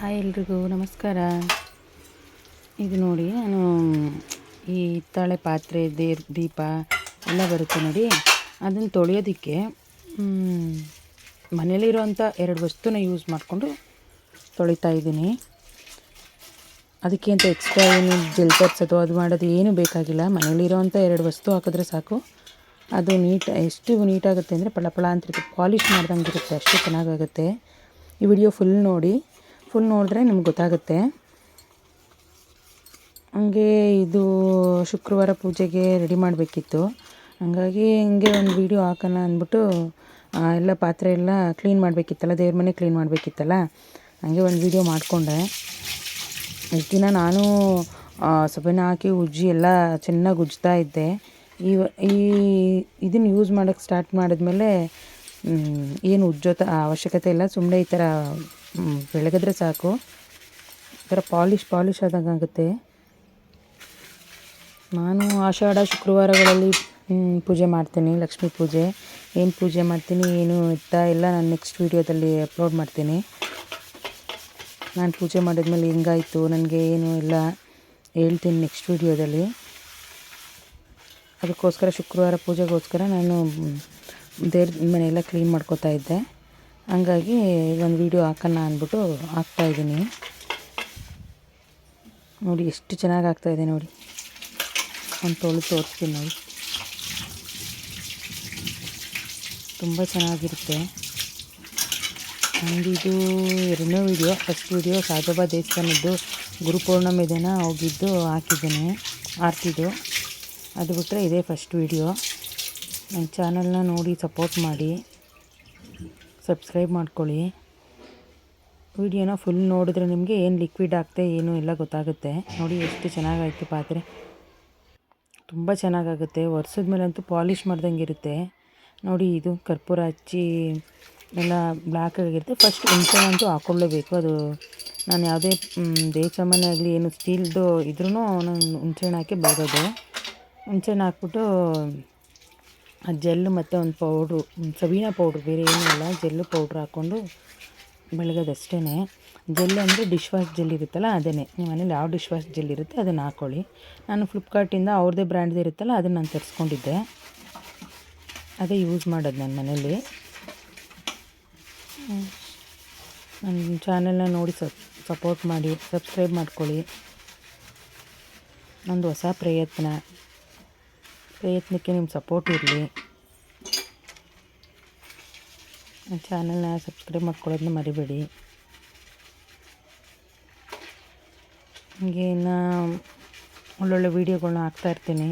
Hi ಎಲ್ರಿಗೂ ನಮಸ್ಕಾರ. ಇದು ನೋಡಿ ನಾನು ಈ ಹಿತ್ತಾಳೆ ಪಾತ್ರೆ, ದೇರ್, ದೀಪ ಎಲ್ಲ ಬರುತ್ತೆ ನೋಡಿ. ಅದನ್ನು ತೊಳೆಯೋದಕ್ಕೆ ಮನೇಲಿರೋಂಥ ಎರಡು ವಸ್ತುನ ಯೂಸ್ ಮಾಡಿಕೊಂಡು ತೊಳಿತಾ ಇದ್ದೀನಿ. ಅದಕ್ಕೆ ಅಂತ ಎಕ್ಸ್ಟ್ರಾ ಏನು ಜೆಲ್ ತರಿಸೋದು ಅದು ಮಾಡೋದು ಏನೂ ಬೇಕಾಗಿಲ್ಲ. ಮನೇಲಿರೋಂಥ ಎರಡು ವಸ್ತು ಹಾಕಿದ್ರೆ ಸಾಕು. ಅದು ನೀಟ್, ಎಷ್ಟು ನೀಟಾಗುತ್ತೆ ಅಂದರೆ ಪಳ ಪಳ ಅಂತಿರುತ್ತೆ ಪಾಲಿಷ್ ಮಾಡ್ದಂಗೆ ಇರುತ್ತೆ, ಅಷ್ಟು ಚೆನ್ನಾಗಾಗುತ್ತೆ. ಈ ವಿಡಿಯೋ ಫುಲ್ ನೋಡಿ. ಫುಲ್ ನೋಡಿದ್ರೆ ನಿಮ್ಗೆ ಗೊತ್ತಾಗುತ್ತೆ. ಹಂಗೆ ಇದು ಶುಕ್ರವಾರ ಪೂಜೆಗೆ ರೆಡಿ ಮಾಡಬೇಕಿತ್ತು. ಹಂಗಾಗಿ ಹಿಂಗೆ ಒಂದು ವೀಡಿಯೋ ಹಾಕೋಣ ಅಂದ್ಬಿಟ್ಟು ಎಲ್ಲ ಪಾತ್ರೆ ಎಲ್ಲ ಕ್ಲೀನ್ ಮಾಡಬೇಕಿತ್ತಲ್ಲ, ದೇವ್ರ ಮನೆ ಕ್ಲೀನ್ ಮಾಡಬೇಕಿತ್ತಲ್ಲ, ಹಂಗೆ ಒಂದು ವೀಡಿಯೋ ಮಾಡಿಕೊಂಡೆ. ಇಷ್ಟು ದಿನ ನಾನು ಸೊಬೆನ ಹಾಕಿ ಉಜ್ಜಿ ಎಲ್ಲ ಚೆನ್ನಾಗಿ ಉಜ್ತಾ ಇದ್ದೆ. ಈ ಈ, ಇದನ್ನು ಯೂಸ್ ಮಾಡೋಕ್ಕೆ ಸ್ಟಾರ್ಟ್ ಮಾಡಿದ್ಮೇಲೆ ಏನು ಉಜ್ಜೋ ಅವಶ್ಯಕತೆ ಇಲ್ಲ ಸುಮ್ಮನೆ ಈ ಥರ ಬೆಳಗಿದ್ರೆ ಸಾಕು. ಈ ಪಾಲಿಶ್ ಪಾಲಿಷ್ ಆದಂಗೆ ಆಗುತ್ತೆ. ನಾನು ಆಷಾಢ ಶುಕ್ರವಾರಗಳಲ್ಲಿ ಪೂಜೆ ಮಾಡ್ತೀನಿ, ಲಕ್ಷ್ಮೀ ಪೂಜೆ. ಏನು ಪೂಜೆ ಮಾಡ್ತೀನಿ, ಏನು ಇತ್ತ, ಎಲ್ಲ ನಾನು ನೆಕ್ಸ್ಟ್ ವೀಡಿಯೋದಲ್ಲಿ ಅಪ್ಲೋಡ್ ಮಾಡ್ತೀನಿ. ನಾನು ಪೂಜೆ ಮಾಡಿದ್ಮೇಲೆ ಹೆಂಗಾಯಿತು, ನನಗೆ ಏನು ಎಲ್ಲ ಹೇಳ್ತೀನಿ ನೆಕ್ಸ್ಟ್ ವೀಡಿಯೋದಲ್ಲಿ ಅದಕ್ಕೋಸ್ಕರ ಶುಕ್ರವಾರ ಪೂಜೆಗೋಸ್ಕರ ನಾನು ದೇವ್ರ ಮನೆಯೆಲ್ಲ ಕ್ಲೀನ್ ಮಾಡ್ಕೋತಾ ಇದ್ದೆ. ಹಂಗಾಗಿ ಒಂದು ವೀಡಿಯೋ ಹಾಕೋಣ ಅಂದ್ಬಿಟ್ಟು ಹಾಕ್ತಾಯಿದ್ದೀನಿ ನೋಡಿ, ಎಷ್ಟು ಚೆನ್ನಾಗಿ ಆಗ್ತಾಯಿದೆ ನೋಡಿ. ಒಂದು ತೋಳು ತೋರಿಸ್ತೀನಿ ನೋಡಿ. ತುಂಬ ಚೆನ್ನಾಗಿರುತ್ತೆ. ನಂದು ಇದು ಎರಡನೇ ವೀಡಿಯೋ ಫಸ್ಟ್ ವೀಡಿಯೋ ಸಾಯಿಬಾಬಾ ದೇವಸ್ಥಾನದ್ದು ಗುರುಪೂರ್ಣಮಿ ದಿನ ಹೋಗಿದ್ದು ಹಾಕಿದ್ದೇನೆ, ಆರ್ತಿದು. ಅದು ಬಿಟ್ಟರೆ ಇದೇ ಫಸ್ಟ್ ವೀಡಿಯೋ ನನ್ನ ಚಾನಲ್ನ ನೋಡಿ ಸಪೋರ್ಟ್ ಮಾಡಿ. ಸಬ್ಸ್ಕ್ರೈಬ್ ಮಾಡ್ಕೊಳ್ಳಿ. ವಿಡಿಯೋನ ಫುಲ್ ನೋಡಿದ್ರೆ ನಿಮಗೆ ಏನು ಲಿಕ್ವಿಡ್ ಆಗುತ್ತೆ ಏನು ಎಲ್ಲ ಗೊತ್ತಾಗುತ್ತೆ. ನೋಡಿ ಎಷ್ಟು ಚೆನ್ನಾಗಾಯಿತು ಪಾತ್ರೆ. ತುಂಬ ಚೆನ್ನಾಗಾಗುತ್ತೆ. ಒರೆಸಿದ ಮೇಲಂತೂ ಪಾಲಿಷ್ ಮಾಡ್ದಂಗೆ ಇರುತ್ತೆ. ನೋಡಿ ಇದು ಕರ್ಪೂರ ಹಚ್ಚಿ ಎಲ್ಲ ಬ್ಲ್ಯಾಕ್ ಆಗಿರುತ್ತೆ. ಫಸ್ಟ್ ಅಂತೂ ಹಾಕ್ಕೊಳ್ಳೇಬೇಕು ಅದು ನಾನು ಯಾವುದೇ ದೇವ್ ಸಾಮಾನ್ಯ ಆಗಲಿ, ಏನು ಸ್ಟೀಲ್ದು ಇದ್ರೂ ನಾನು ಹುಣ್ಸೆಹಣ್ಣು ಹಾಕಿ ಬರೋದು ಹುಣ್ಸೆಹಣ್ಣು ಹಾಕ್ಬಿಟ್ಟು ಜೆಲ್ಲು ಮತ್ತು ಒಂದು ಪೌಡ್ರು ಸಬೀನಾ ಪೌಡ್ರು, ಬೇರೆ ಏನೂ ಇಲ್ಲ. ಜೆಲ್ಲು ಪೌಡ್ರ್ ಹಾಕ್ಕೊಂಡು ಬೆಳಗೋದಷ್ಟೇ ಜೆಲ್ ಅಂದರೆ ಡಿಶ್ ವಾಶ್ ಜೆಲ್ ಇರುತ್ತಲ್ಲ ಅದೇ ನಿಮ್ಮ ಮನೇಲಿ ಯಾವ ಡಿಶ್ ವಾಶ್ ಜೆಲ್ ಇರುತ್ತೆ ಅದನ್ನು ಹಾಕ್ಕೊಳ್ಳಿ ನಾನು ಫ್ಲಿಪ್ಕಾರ್ಟಿಂದ ಅವ್ರದ್ದೇ ಬ್ರ್ಯಾಂಡ್ದು ಇರುತ್ತಲ್ಲ, ಅದನ್ನು ನಾನು ತರಿಸ್ಕೊಂಡಿದ್ದೆ. ಅದೇ ಯೂಸ್ ಮಾಡೋದು ನನ್ನ ಮನೇಲಿ. ನನ್ನ ಚಾನೆಲ್ನ ನೋಡಿ ಸಪ್, ಸಪೋರ್ಟ್ ಮಾಡಿ, ಸಬ್ಸ್ಕ್ರೈಬ್ ಮಾಡ್ಕೊಳ್ಳಿ. ನಂದು ಹೊಸ ಪ್ರಯತ್ನ. ಪ್ರಯತ್ನಕ್ಕೆ ನಿಮ್ಮ ಸಪೋರ್ಟ್ ಇರಲಿ. ಚಾನಲ್ನ ಸಬ್ಸ್ಕ್ರೈಬ್ ಮಾಡ್ಕೊಳ್ಳೋದನ್ನ ಮರಿಬೇಡಿ. ಹೀಗೆ ಇನ್ನು ಒಳ್ಳೊಳ್ಳೆ ವೀಡಿಯೋಗಳ್ನ ಹಾಕ್ತಾಯಿರ್ತೀನಿ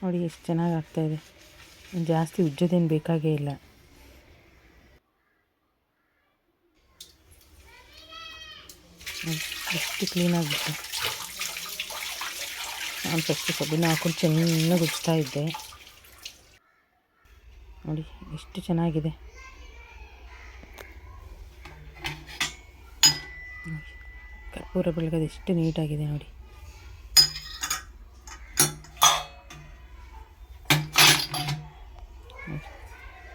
ನೋಡಿ ಎಷ್ಟು ಚೆನ್ನಾಗಿ ಆಗ್ತಾಯಿದೆ ಜಾಸ್ತಿ ಉಜ್ಜೋದೇನು ಬೇಕಾಗೇ ಇಲ್ಲ. ನೋಡಿ, ಎಷ್ಟು ಕ್ಲೀನಾಗಿತ್ತು ನಾನು ಫಸ್ಟ್ ಸಬೀನ ಹಾಕೊಂಡು ಚೆನ್ನಾಗಿ ಉಜ್ತಾ ಇದ್ದೆ. ನೋಡಿ ಎಷ್ಟು ಚೆನ್ನಾಗಿದೆ. ಕರ್ಪೂರ ಬೆಳಗೋದು ಎಷ್ಟು ನೀಟಾಗಿದೆ ನೋಡಿ. ನೋಡಿ,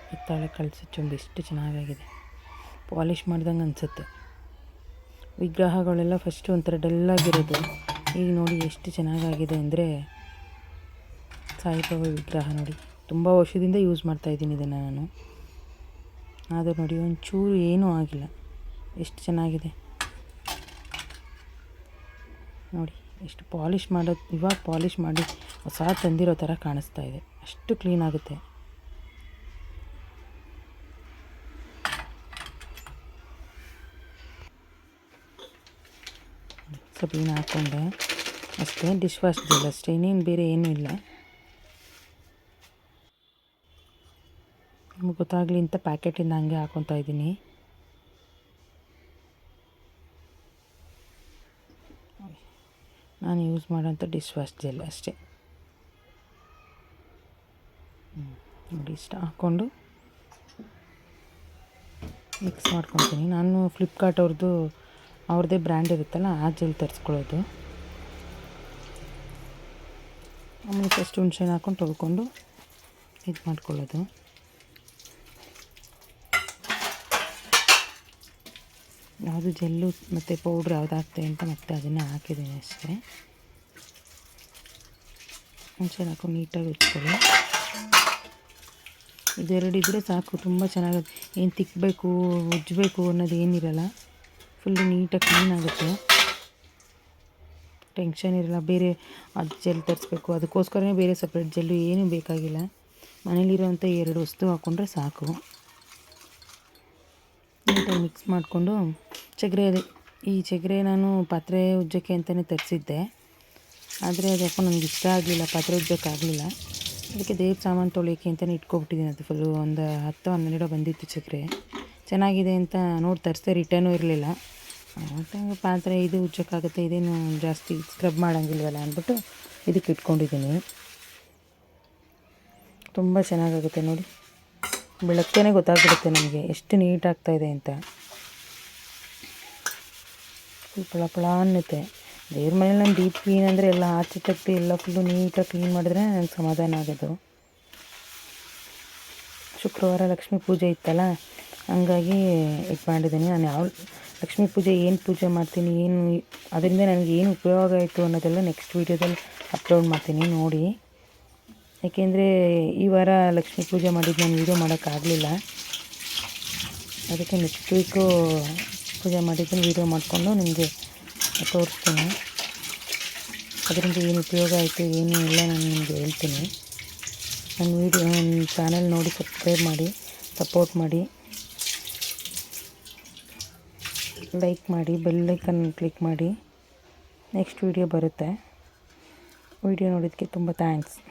ಹಿತ್ತಾಳೆ ಕಳಸಿ ಚುಂಬು ಎಷ್ಟು ಚೆನ್ನಾಗಾಗಿದೆ. ಪಾಲಿಶ್ ಮಾಡ್ದಂಗೆ ಅನಿಸುತ್ತೆ. ವಿಗ್ರಹಗಳೆಲ್ಲ ಫಸ್ಟ್ ಒಂಥರ ಡಲ್ಲಾಗಿರೋದು ಈಗ ನೋಡಿ ಎಷ್ಟು ಚೆನ್ನಾಗಾಗಿದೆ ಅಂದರೆ ಸಾಯಿಬಾಬಾ ವಿಗ್ರಹ ನೋಡಿ. ತುಂಬ ವರ್ಷದಿಂದ ಯೂಸ್ ಮಾಡ್ತಾಯಿದ್ದೀನಿ ಇದನ್ನು ನಾನು. ಆದರೂ ನೋಡಿ ಒಂಚೂರು ಏನೂ ಆಗಿಲ್ಲ. ಎಷ್ಟು ಚೆನ್ನಾಗಿದೆ. ನೋಡಿ ಎಷ್ಟು ಪಾಲಿಷ್ ಮಾಡೋದು ಇವಾಗ ಪಾಲಿಷ್ ಮಾಡಿ ಹೊಸ ತಂದಿರೋ ಥರ ಕಾಣಿಸ್ತಾ ಇದೆ. ಅಷ್ಟು ಕ್ಲೀನ್ ಆಗುತ್ತೆ ಹಾಕೊಂಡೆ. ಹಾಕ್ಕೊಂಡೆ ಅಷ್ಟೇ ಡಿಶ್ ವಾಶ್ ಜೆಲ್ ಅಷ್ಟೇ, ಇನ್ನೇನು ಬೇರೆ ಏನೂ ಇಲ್ಲ. ನಿಮ್ಗೆ ಗೊತ್ತಾಗಲಿ, ಇಂಥ ಪ್ಯಾಕೆಟಿಂದ ಹಂಗೆ ಹಾಕ್ಕೊತಾ ಇದ್ದೀನಿ. ನಾನು ಯೂಸ್ ಮಾಡೋಂಥ ಡಿಶ್ ವಾಶ್ ಜೆಲ್ ಅಷ್ಟೇ. ನೋಡಿ, ಇಷ್ಟ ಹಾಕ್ಕೊಂಡು ಮಿಕ್ಸ್ ಮಾಡ್ಕೊತೀನಿ. ನಾನು ಫ್ಲಿಪ್ಕಾರ್ಟ್ ಅವ್ರದ್ದು ಅವ್ರದ್ದೇ ಬ್ರ್ಯಾಂಡ್ ಇರುತ್ತಲ್ಲ, ಆ ಜೆಲ್ ತರಿಸ್ಕೊಳ್ಳೋದು. ಆಮೇಲೆ ಫಸ್ಟ್ ಹುಣ್ಸೆಹಣ್ಣು ಹಾಕೊಂಡು ತೊಳ್ಕೊಂಡು ಇದು ಮಾಡ್ಕೊಳ್ಳೋದು. ಯಾವುದು ಜೆಲ್ಲು ಮತ್ತು ಪೌಡ್ರ್ ಯಾವ್ದು ಹಾಕ್ತೆ ಅಂತ ಮತ್ತೆ ಅದನ್ನು ಹಾಕಿದ್ದೀನಿ ಅಷ್ಟೇ. ಹುಣ್ಸೆಹಣ್ಣು ಹಾಕೊಂಡು ನೀಟಾಗಿ ಉಚ್ಕೊಳ್ಳಿ ಇದೆರಡಿದ್ರೆ ಸಾಕು, ತುಂಬ ಚೆನ್ನಾಗಿ, ಏನು ತಿಕ್ಕಬೇಕು ಉಜ್ಜಬೇಕು ಅನ್ನೋದು ಏನಿರಲ್ಲ. ಫುಲ್ಲು ನೀಟಾಗಿ ಕ್ಲೀನ್ ಆಗುತ್ತೆ. ಟೆನ್ಷನ್ ಇರಲ್ಲ, ಬೇರೆ ಅದು ಜೆಲ್ ತರಿಸ್ಬೇಕು. ಅದಕ್ಕೋಸ್ಕರನೇ ಬೇರೆ ಸಪ್ರೇಟ್ ಜೆಲ್ಲು ಏನೂ ಬೇಕಾಗಿಲ್ಲ. ಮನೇಲಿರುವಂಥ ಎರಡು ವಸ್ತು ಹಾಕ್ಕೊಂಡ್ರೆ ಸಾಕು. ನೀಟಾಗಿ ಮಿಕ್ಸ್ ಮಾಡಿಕೊಂಡು ಚಗ್ರೆ ಈ ಚಗ್ರೆ ನಾನು ಪಾತ್ರೆ ಉಜ್ಜೋಕ್ಕೆ ಅಂತಲೇ ತರಿಸಿದ್ದೆ. ಆದರೆ ಅದು ಯಾಕೋ ನನಗೆ ಇಷ್ಟ ಆಗಲಿಲ್ಲ, ಪಾತ್ರೆ ಉಜ್ಜೋಕ್ಕಾಗಲಿಲ್ಲ ಅದಕ್ಕೆ ದೇವ್ರ ಸಾಮಾನು ತೊಳೆಯೋಕ್ಕೆ ಅಂತಲೇ ಇಟ್ಕೊಬಿಟ್ಟಿದ್ದೀನಿ. ಅದು ಫುಲ್ಲು ಒಂದು ಹತ್ತು ಹನ್ನೆರಡು ಬಂದಿತ್ತು ಚಕ್ರೆ ಚೆನ್ನಾಗಿದೆ ಅಂತ ನೋಡಿ ತರಿಸ್ದೆ ರಿಟರ್ನು ಇರಲಿಲ್ಲ. ಪಾತ್ರೆ ಇದು ಉಜ್ಜಕ್ಕಾಗುತ್ತೆ ಇದೇನು ಜಾಸ್ತಿ ಸ್ಕ್ರಬ್ ಮಾಡೋಂಗಿಲ್ವಲ್ಲ ಅಂದ್ಬಿಟ್ಟು ಇದಕ್ಕೆ ಇಟ್ಕೊಂಡಿದ್ದೀನಿ. ತುಂಬ ಚೆನ್ನಾಗಾಗುತ್ತೆ ನೋಡಿ. ಬೆಳಗ್ಗೆನೇ ಗೊತ್ತಾಗ್ಬಿಡುತ್ತೆ ನಮಗೆ ಎಷ್ಟು ನೀಟಾಗ್ತಾಯಿದೆ ಅಂತ. ಫುಲ್ ಪಳ ಪಳ ಅನ್ನುತ್ತೆ. ದೇವ್ರ ಮನೇಲಿ ನಾನು ಡೀಪ್ ಕ್ಲೀನ್ ಅಂದರೆ ಎಲ್ಲ ಆಚೆ ತಟ್ಟಿ ಎಲ್ಲ ಫುಲ್ಲು ನೀಟಾಗಿ ಕ್ಲೀನ್ ಮಾಡಿದ್ರೆ ನನಗೆ ಸಮಾಧಾನ ಆಗೋದು. ಶುಕ್ರವಾರ ಲಕ್ಷ್ಮೀ ಪೂಜೆ ಇತ್ತಲ್ಲ ಹಂಗಾಗಿ ಇದು ಮಾಡಿದ್ದೀನಿ. ನಾನು ಯಾವ ಲಕ್ಷ್ಮೀ ಪೂಜೆ ಏನು ಪೂಜೆ ಮಾಡ್ತೀನಿ, ಏನು ಅದರಿಂದ ನನಗೆ ಏನು ಉಪಯೋಗ ಆಯಿತು ಅನ್ನೋದೆಲ್ಲ ನೆಕ್ಸ್ಟ್ ವೀಡಿಯೋದಲ್ಲಿ ಅಪ್ಲೋಡ್ ಮಾಡ್ತೀನಿ ನೋಡಿ. ಯಾಕೆಂದರೆ ಈ ವಾರ ಲಕ್ಷ್ಮೀ ಪೂಜೆ ಮಾಡಿದ್ದು ನಾನು ವೀಡಿಯೋ ಮಾಡೋಕ್ಕಾಗಲಿಲ್ಲ ಅದಕ್ಕೆ ನೆಕ್ಸ್ಟ್ ವೀಕು ಪೂಜೆ ಮಾಡಿದ್ದನ್ನು ವೀಡಿಯೋ ಮಾಡಿಕೊಂಡು ನಿಮಗೆ ತೋರಿಸ್ತೀನಿ. ಅದರಿಂದ ಏನು ಉಪಯೋಗ ಆಯಿತು, ಏನು ಎಲ್ಲ ನಾನು ನಿಮಗೆ ಹೇಳ್ತೀನಿ. ನನ್ನ ವೀಡಿಯೋ ನನ್ನ ಚಾನಲ್ ನೋಡಿ ಸಬ್ಸ್ಕ್ರೈಬ್ ಮಾಡಿ ಸಪೋರ್ಟ್ ಮಾಡಿ. ಲೈಕ್ ಮಾಡಿ ಬೆಲ್ ಐಕನ್ ಕ್ಲಿಕ್ ಮಾಡಿ. ನೆಕ್ಸ್ಟ್ ವಿಡಿಯೋ ಬರುತ್ತೆ. ವಿಡಿಯೋ ನೋಡೋದಕ್ಕೆ ತುಂಬ ಥ್ಯಾಂಕ್ಸ್